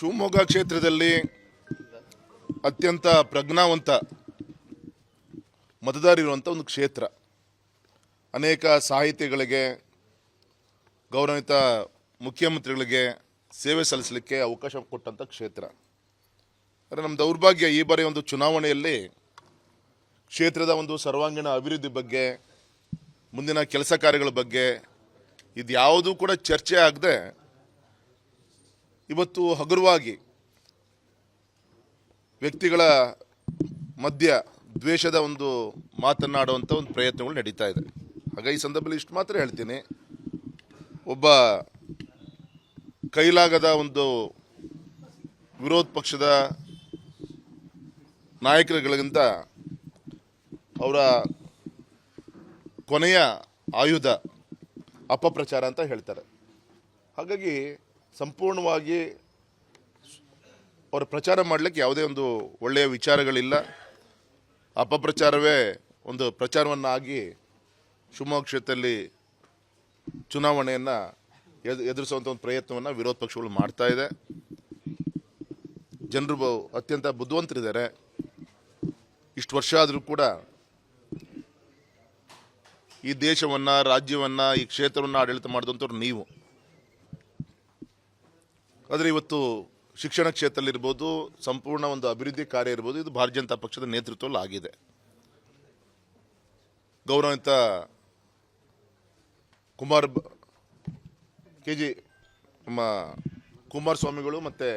ಶಿವಮೊಗ್ಗ ಕ್ಷೇತ್ರದಲ್ಲಿ ಅತ್ಯಂತ ಪ್ರಜ್ಞಾವಂತ ಮತದಾರಿರುವಂಥ ಒಂದು ಕ್ಷೇತ್ರ. ಅನೇಕ ಸಾಹಿತಿಗಳಿಗೆ, ಗೌರವಿತ ಮುಖ್ಯಮಂತ್ರಿಗಳಿಗೆ ಸೇವೆ ಸಲ್ಲಿಸಲಿಕ್ಕೆ ಅವಕಾಶ ಕೊಟ್ಟಂಥ ಕ್ಷೇತ್ರ. ಆದರೆ ನಮ್ಮ ದೌರ್ಭಾಗ್ಯ ಈ ಬಾರಿ ಒಂದು ಚುನಾವಣೆಯಲ್ಲಿ ಕ್ಷೇತ್ರದ ಒಂದು ಸರ್ವಾಂಗೀಣ ಅಭಿವೃದ್ಧಿ ಬಗ್ಗೆ, ಮುಂದಿನ ಕೆಲಸ ಕಾರ್ಯಗಳ ಬಗ್ಗೆ ಇದ್ಯಾವುದೂ ಕೂಡ ಚರ್ಚೆ ಆಗದೆ ಇವತ್ತು ಹಗುರವಾಗಿ ವ್ಯಕ್ತಿಗಳ ಮಧ್ಯ ದ್ವೇಷದ ಒಂದು ಮಾತನಾಡುವಂಥ ಒಂದು ಪ್ರಯತ್ನಗಳು ನಡೀತಾ ಇದೆ. ಹಾಗಾಗಿ ಈ ಸಂದರ್ಭದಲ್ಲಿ ಇಷ್ಟು ಮಾತ್ರ ಹೇಳ್ತೀನಿ. ಒಬ್ಬ ಕೈಲಾಗದ ಒಂದು ವಿರೋಧ ಪಕ್ಷದ ನಾಯಕರುಗಳಿಗಿಂತ ಅವರ ಕೊನೆಯ ಆಯುಧ ಅಪಪ್ರಚಾರ ಅಂತ ಹೇಳ್ತಾರೆ. ಹಾಗಾಗಿ ಸಂಪೂರ್ಣವಾಗಿ ಅವರು ಪ್ರಚಾರ ಮಾಡಲಿಕ್ಕೆ ಯಾವುದೇ ಒಂದು ಒಳ್ಳೆಯ ವಿಚಾರಗಳಿಲ್ಲ. ಅಪಪ್ರಚಾರವೇ ಒಂದು ಪ್ರಚಾರವನ್ನಾಗಿ ಶಿವಮೊಗ್ಗ ಕ್ಷೇತ್ರದಲ್ಲಿ ಚುನಾವಣೆಯನ್ನು ಎದು ಎದುರಿಸುವಂಥ ಒಂದು ಪ್ರಯತ್ನವನ್ನು ವಿರೋಧ ಪಕ್ಷಗಳು ಮಾಡ್ತಾ ಇದೆ. ಜನರು ಅತ್ಯಂತ ಬುದ್ಧಿವಂತರಿದ್ದಾರೆ. ಇಷ್ಟು ವರ್ಷ ಆದರೂ ಕೂಡ ಈ ದೇಶವನ್ನು, ರಾಜ್ಯವನ್ನು, ಈ ಕ್ಷೇತ್ರವನ್ನು ಆಡಳಿತ ಮಾಡಿದಂಥವ್ರು ನೀವು. ಆದರೆ ಇವತ್ತು ಶಿಕ್ಷಣ ಕ್ಷೇತ್ರದಲ್ಲಿರ್ಬೋದು, ಸಂಪೂರ್ಣ ಒಂದು ಅಭಿವೃದ್ಧಿ ಕಾರ್ಯ ಇರ್ಬೋದು, ಇದು ಭಾರತೀಯ ಜನತಾ ಪಕ್ಷದ ನೇತೃತ್ವದಲ್ಲಿ ಆಗಿದೆ. ಗೌರವಿತ ಕುಮಾರ್ ಕೆ ಜಿ ನಮ್ಮ ಕುಮಾರಸ್ವಾಮಿಗಳು ಮತ್ತು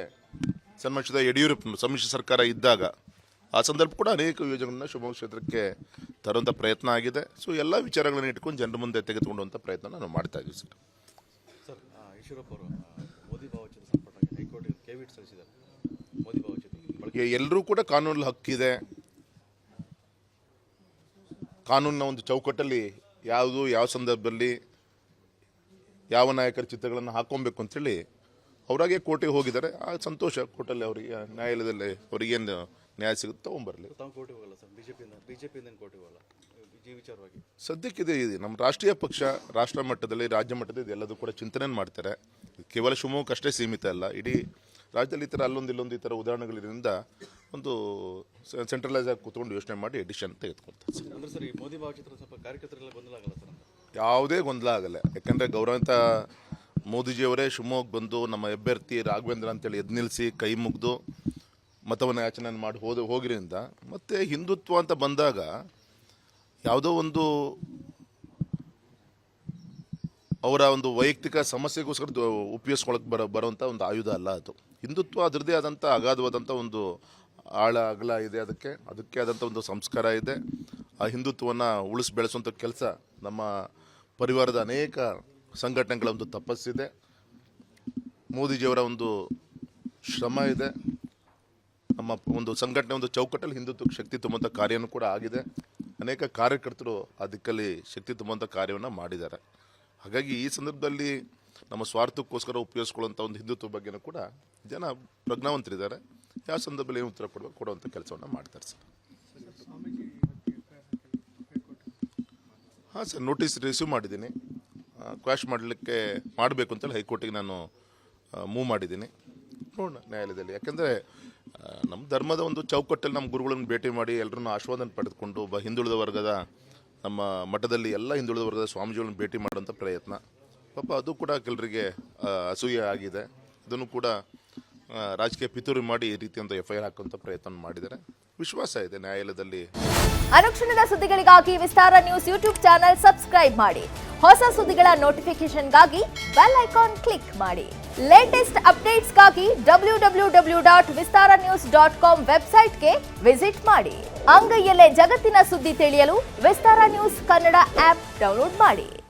ಸನ್ಮಾನಿಸಿದ ಯಡಿಯೂರಪ್ಪ, ಸಮ್ಮಿಶ್ರ ಸರ್ಕಾರ ಇದ್ದಾಗ ಆ ಸಂದರ್ಭ ಕೂಡ ಅನೇಕ ಯೋಜನೆಗಳನ್ನ ಶಿವಮೊಗ್ಗ ಕ್ಷೇತ್ರಕ್ಕೆ ತರುವಂಥ ಪ್ರಯತ್ನ ಆಗಿದೆ. ಸೊ ಎಲ್ಲ ವಿಚಾರಗಳನ್ನು ಇಟ್ಕೊಂಡು ಜನರ ಮುಂದೆ ತೆಗೆದುಕೊಂಡುವಂಥ ಪ್ರಯತ್ನ ನಾನು ಮಾಡ್ತಾ ಇದ್ದೀವಿ ಸರ್ ಸರ್ ಈಶ್ವರಪ್ಪ ಅವರು ಮೋದಿ ಭಾವಚಿತ್ರ ಎಲ್ಲರೂ ಕೂಡ ಕಾನೂನಲ್ಲಿ ಹಕ್ಕಿದೆ. ಕಾನೂನಿನ ಒಂದು ಚೌಕಟ್ಟಲ್ಲಿ ಯಾವುದು, ಯಾವ ಸಂದರ್ಭದಲ್ಲಿ ಯಾವ ನಾಯಕರ ಚಿತ್ರಗಳನ್ನು ಹಾಕೊಬೇಕು ಅಂತೇಳಿ ಅವರಾಗೆ ಕೋರ್ಟಿಗೆ ಹೋಗಿದ್ದಾರೆ. ಆ ಸಂತೋಷ ಕೋರ್ಟಲ್ಲಿ ಅವರಿಗೆ, ನ್ಯಾಯಾಲಯದಲ್ಲಿ ಅವರಿಗೇನು ನ್ಯಾಯ ಸಿಗುತ್ತೆ ತೊಗೊಂಬರಲಿ. ಸದ್ಯಕ್ಕೆ ಇದೆ ಹೋಗಲ್ಲ ಸರ್ ಬಿಜೆಪಿಯಿಂದ ಬಿಜೆಪಿಯಿಂದ ಕೋರ್ಟಿಗೆ ಹೋಗಲ್ಲ. ಈ ವಿಚಾರವಾಗಿ. ಸದ್ಯಕ್ಕಿದೆ ಇದೆ ನಮ್ಮ ರಾಷ್ಟ್ರೀಯ ಪಕ್ಷ ರಾಷ್ಟ್ರ ಮಟ್ಟದಲ್ಲಿ ರಾಜ್ಯ ಮಟ್ಟದಲ್ಲಿ ಇದೆಲ್ಲದೂ ಕೂಡ ಚಿಂತನೆ ಮಾಡ್ತಾರೆ. ಕೇವಲ ಶಿವಮೊಗ್ಗಕ್ಕಷ್ಟೇ ಸೀಮಿತ ಅಲ್ಲ ಇಡೀ ರಾಜ್ಯದಲ್ಲಿ ಈ ಥರ ಅಲ್ಲೊಂದು ಇಲ್ಲೊಂದು ಈ ಥರ ಉದಾಹರಣೆಗಳಿರೋದ್ರಿಂದ ಒಂದು ಸೆಂಟ್ರಲೈಸ್ ಆಗಿ ಕೂತ್ಕೊಂಡು ಯೋಚನೆ ಮಾಡಿ ಎಡಿಷನ್ ತೆಗೆದುಕೊಳ್ತಾರೆ. ಸರ್ ಅಂದ್ರೆ ಸರ್ ಈ ಮೋದಿ ಭಾವಚಿತ್ರ ಸ್ವಲ್ಪ ಕಾರ್ಯಕರ್ತರೆಲ್ಲ ಗೊಂದಲ ಆಗಲ್ಲ ಸರ್ ಯಾವುದೇ ಗೊಂದಲ ಆಗಲ್ಲ. ಯಾಕಂದರೆ ಗೌರವಂತ ಮೋದಿಜಿಯವರೇ ಶಿವಮೊಗ್ಗ ಬಂದು ನಮ್ಮ ಅಭ್ಯರ್ಥಿ ರಾಘವೇಂದ್ರ ಅಂತೇಳಿ ಎದ್ದು ನಿಲ್ಲಿಸಿ ಕೈ ಮುಗಿದು ಮತವನ್ನು ಯಾಚನೆ ಮಾಡಿ ಹೋದ ಹೋಗಿರಿಂದ ಮತ್ತು ಹಿಂದುತ್ವ ಅಂತ ಬಂದಾಗ ಯಾವುದೋ ಒಂದು ಅವರ ಒಂದು ವೈಯಕ್ತಿಕ ಸಮಸ್ಯೆಗೋಸ್ಕರ ಉಪಯೋಗಿಸ್ಕೊಳಕ್ಕೆ ಬರೋ ಬರೋವಂಥ ಒಂದು ಆಯುಧ ಅಲ್ಲ ಅದು. ಹಿಂದುತ್ವ ಅದರದ್ದೇ ಆದಂಥ ಅಗಾಧವಾದಂಥ ಒಂದು ಆಳ, ಅಗಲ ಇದೆ ಅದಕ್ಕೆ. ಅದಕ್ಕೆ ಆದಂಥ ಒಂದು ಸಂಸ್ಕಾರ ಇದೆ. ಆ ಹಿಂದುತ್ವವನ್ನು ಉಳಿಸಿ ಬೆಳೆಸುವಂಥ ಕೆಲಸ ನಮ್ಮ ಪರಿವಾರದ ಅನೇಕ ಸಂಘಟನೆಗಳ ಒಂದು ತಪಸ್ಸಿದೆ. ಮೋದಿಜಿಯವರ ಒಂದು ಶ್ರಮ ಇದೆ. ನಮ್ಮ ಒಂದು ಸಂಘಟನೆ, ಒಂದು ಚೌಕಟ್ಟಲ್ಲಿ ಹಿಂದುತ್ವಕ್ಕೆ ಶಕ್ತಿ ತುಂಬುವಂಥ ಕಾರ್ಯನೂ ಕೂಡ ಆಗಿದೆ. ಅನೇಕ ಕಾರ್ಯಕರ್ತರು ಆ ಶಕ್ತಿ ತುಂಬುವಂಥ ಕಾರ್ಯವನ್ನು ಮಾಡಿದ್ದಾರೆ. ಹಾಗಾಗಿ ಈ ಸಂದರ್ಭದಲ್ಲಿ ನಮ್ಮ ಸ್ವಾರ್ಥಕ್ಕೋಸ್ಕರ ಉಪಯೋಗಿಸ್ಕೊಳ್ಳುವಂಥ ಒಂದು ಹಿಂದುತ್ವ ಬಗ್ಗೆನೂ ಕೂಡ ಜನ ಪ್ರಜ್ಞಾವಂತರಿದ್ದಾರೆ. ಯಾವ ಸಂದರ್ಭದಲ್ಲಿ ಏನು ಉತ್ತರ ಕೊಡಬೇಕು ಕೊಡುವಂಥ ಕೆಲಸವನ್ನು ಮಾಡ್ತಾರೆ ಸರ್. ಹಾಂ ಸರ್, ನೋಟಿಸ್ ರಿಸೀವ್ ಮಾಡಿದ್ದೀನಿ. ಕ್ವಾಶ್ ಮಾಡಲಿಕ್ಕೆ, ಮಾಡಬೇಕು ಅಂತೇಳಿ ಹೈಕೋರ್ಟಿಗೆ ನಾನು ಮೂವ್ ಮಾಡಿದ್ದೀನಿ. ನೋಡೋಣ ನ್ಯಾಯಾಲಯದಲ್ಲಿ. ಯಾಕೆಂದರೆ ನಮ್ಮ ಧರ್ಮದ ಒಂದು ಚೌಕಟ್ಟಲ್ಲಿ ನಮ್ಮ ಗುರುಗಳನ್ನು ಭೇಟಿ ಮಾಡಿ ಎಲ್ಲರನ್ನು ಆಶೀರ್ವಾದನ ಪಡೆದುಕೊಂಡು ಒಬ್ಬ ಹಿಂದುಳಿದ ವರ್ಗದ, ನಮ್ಮ ಮಠದಲ್ಲಿ ಎಲ್ಲ ಹಿಂದುಳಿದ ವರ್ಗದ ಸ್ವಾಮೀಜಿಗಳನ್ನು ಭೇಟಿ ಮಾಡುವಂಥ ಪ್ರಯತ್ನ. ಪಾಪ ಅದು ಕೂಡ ಕೆಲರಿಗೆ ಅಸೂಯೆ ಆಗಿದೆ. ಅದನ್ನು ಕೂಡ ರಾಜಕೀಯ ಪಿತೂರಿ ಮಾಡಿ ಈ ರೀತಿಯ ಎಫ್ ಐ ಆರ್ ಹಾಕುವಂಥ ಪ್ರಯತ್ನ ಮಾಡಿದ್ದಾರೆ. ವಿಶ್ವಾಸ ಇದೆ ನ್ಯಾಯಾಲಯದಲ್ಲಿ. ಅನುಕ್ಷಣದ ಸುದ್ದಿಗಳಿಗಾಗಿ Vistara news YouTube channel subscribe ಮಾಡಿ. ಹೊಸ ಸುದ್ದಿಗಳ ನೋಟಿಫಿಕೇಶನ್ಗಾಗಿ ಬೆಲ್ ಐಕಾನ್ ಕ್ಲಿಕ್ ಮಾಡಿ. Latest ಅಪ್ಡೇಟ್ಸ್ಗಾಗಿ W W W dot Vistara news dot com ವೆಬ್ಸೈಟ್ಗೆ ವಿಸಿಟ್ ಮಾಡಿ. ಅಂಗೈಯಲ್ಲೇ ಜಗತ್ತಿನ ಸುದ್ದಿ ತಿಳಿಯಲು Vistara news Kannada app download ಮಾಡಿ.